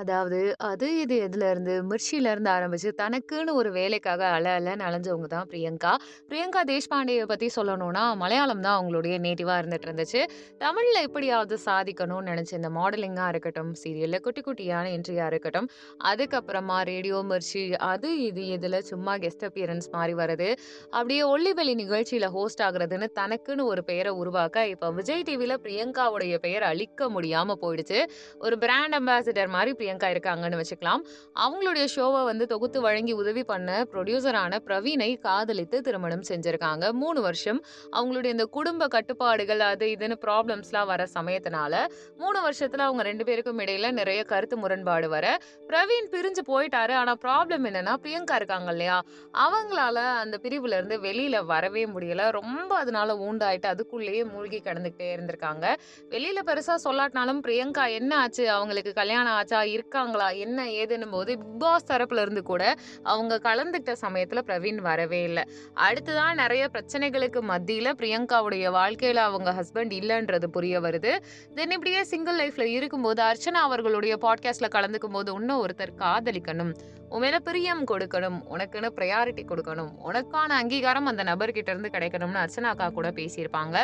அதாவது, அது இது எதுலருந்து, இருந்து ஆரம்பிச்சு தனக்குன்னு ஒரு வேலைக்காக அல அலன்னு அலைஞ்சவங்க தான் பிரியங்கா. பிரியங்கா தேஷ்பாண்டேய பத்தி சொல்லணும்னா, மலையாளம் தான் அவங்களுடைய நேட்டிவா இருந்துட்டு இருந்துச்சு. தமிழ்ல எப்படியாவது சாதிக்கணும்னு நினச்சி இந்த மாடலிங்கா இருக்கட்டும், சீரியல்ல குட்டி குட்டியான என்ட்ரியா இருக்கட்டும், அதுக்கப்புறமா ரேடியோ மிர்ச்சி அது இது இதுல சும்மா கெஸ்ட் அப்பியரன்ஸ் மாதிரி வருது அப்படியே ஒல்லிவெளி நிகழ்ச்சியில ஹோஸ்ட் ஆகுறதுன்னு தனக்குன்னு ஒரு பெயரை உருவாக்க, இப்ப விஜய் டிவில பிரியங்காவுடைய பெயர் அழிக்க முடியாம போயிடுச்சு. ஒரு பிராண்ட் அம்பாசிடர் மாதிரி பிரியங்கா இருக்காங்கன்னு வச்சுக்கலாம். அவங்களுடைய ஷோவை வந்து தொகுத்து வழங்கி உதவி பண்ண ப்ரொடியூசரான பிரவீனை காதலித்து திருமணம் செஞ்சுருக்காங்க மூணு வருஷம். அவங்களுடைய இந்த குடும்ப கட்டுப்பாடுகள் அது இதுன்னு ப்ராப்ளம்ஸ்லாம் வர சமயத்தினால, மூணு வருஷத்தில் அவங்க ரெண்டு பேருக்கும் இடையில நிறைய கருத்து முரண்பாடு வர, பிரவீன் பிரிஞ்சு போயிட்டாரு. ஆனால் ப்ராப்ளம் என்னன்னா, பிரியங்கா இருக்காங்க இல்லையா? அவங்களால அந்த பிரிவுல இருந்து வெளியில வரவே முடியல. ரொம்ப அதனால ஊண்டாயிட்டு அதுக்குள்ளேயே மூழ்கி கிடந்துகிட்டே இருந்திருக்காங்க. வெளியில பெருசா சொல்லாட்டினாலும் பிரியங்கா என்ன ஆச்சு? அவங்களுக்கு கல்யாணம் ஆச்சா? இருக்காங்களா? என்ன ஏதுன்னும் போது பிக் பாஸ் தரப்புல இருந்து கூட அவங்க கலந்துக்கிட்ட சமயத்துல பிரவீன் வரவே இல்லை அடுத்துதான் நிறைய பிரச்சனைகளுக்கு மத்தியில பிரியங்காவுடைய வாழ்க்கையில அவங்க ஹஸ்பண்ட் இல்லைன்றது புரிய வருது. தென் இப்படியே சிங்கிள் லைஃப்ல இருக்கும்போது அர்ச்சனா அவர்களுடைய பாட்காஸ்ட்ல கலந்துக்கும்போது, இன்னும் ஒருத்தர் காதலிக்கணும். உன் பிரியம் கொடுக்கணும். உனக்குன்னு ப்ரையாரிட்டி கொடுக்கணும் உனக்கான அங்கீகாரம் அந்த நபர்கிட்ட இருந்து கிடைக்கணும்னு" அர்ச்சனா அக்கா கூட பேசியிருப்பாங்க.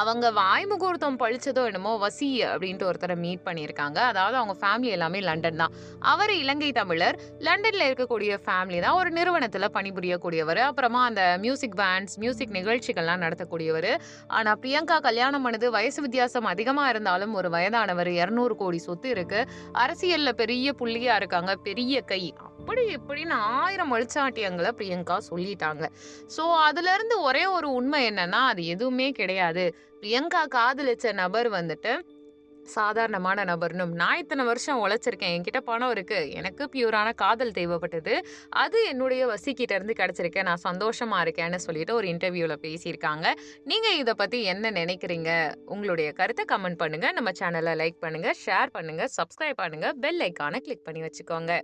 அவங்க வாய்முகூர்த்தம் பழிச்சதோ என்னமோ வசி அப்படின்ட்டு ஒருத்தரை மீட் பண்ணியிருக்காங்க. அதாவது அவங்க ஃபேமிலி எல்லாமே லண்டன் தான். அவர் இலங்கை தமிழர். லண்டன்ல இருக்கக்கூடிய ஃபேமிலி தான். ஒரு நிறுவனத்தில் பணிபுரியக்கூடியவர் அப்புறமா அந்த மியூசிக் பேண்ட்ஸ், மியூசிக் நிகழ்ச்சிகள்லாம் நடத்தக்கூடியவர் ஆனால் பிரியங்கா கல்யாணம் பண்ணது வயசு வித்தியாசம் அதிகமாக இருந்தாலும் ஒரு வயதானவர் இரநூறு கோடி சொத்து இருக்கு. அரசியலில் பெரிய புள்ளியாக இருக்காங்க. பெரிய கை. அப்படி இப்படின்னு ஆயிரம் வழிச்சாட்டியங்களை பிரியங்கா சொல்லிட்டாங்க. ஸோ அதுலேருந்து ஒரே ஒரு உண்மை என்னன்னா, அது எதுவுமே கிடையாது. பிரியங்கா காதலிச்ச நபர் வந்துட்டு சாதாரணமான நபர்னும், "நான் இத்தனை வருஷம் உழைச்சிருக்கேன். என்கிட்ட பணம் இருக்கு. எனக்கு பியூரான காதல் தேவைப்பட்டது. அது என்னுடைய வசிக்கிட்ட இருந்து நான் சந்தோஷமா இருக்கேன்னு" சொல்லிட்டு ஒரு இன்டர்வியூல பேசியிருக்காங்க. நீங்க இதை பத்தி என்ன நினைக்கிறீங்க உங்களுடைய கருத்தை கமெண்ட் பண்ணுங்க. நம்ம சேனலை லைக் பண்ணுங்க, ஷேர் பண்ணுங்க, சப்ஸ்கிரைப் பண்ணுங்க. பெல் ஐக்கானை கிளிக் பண்ணி வச்சுக்கோங்க.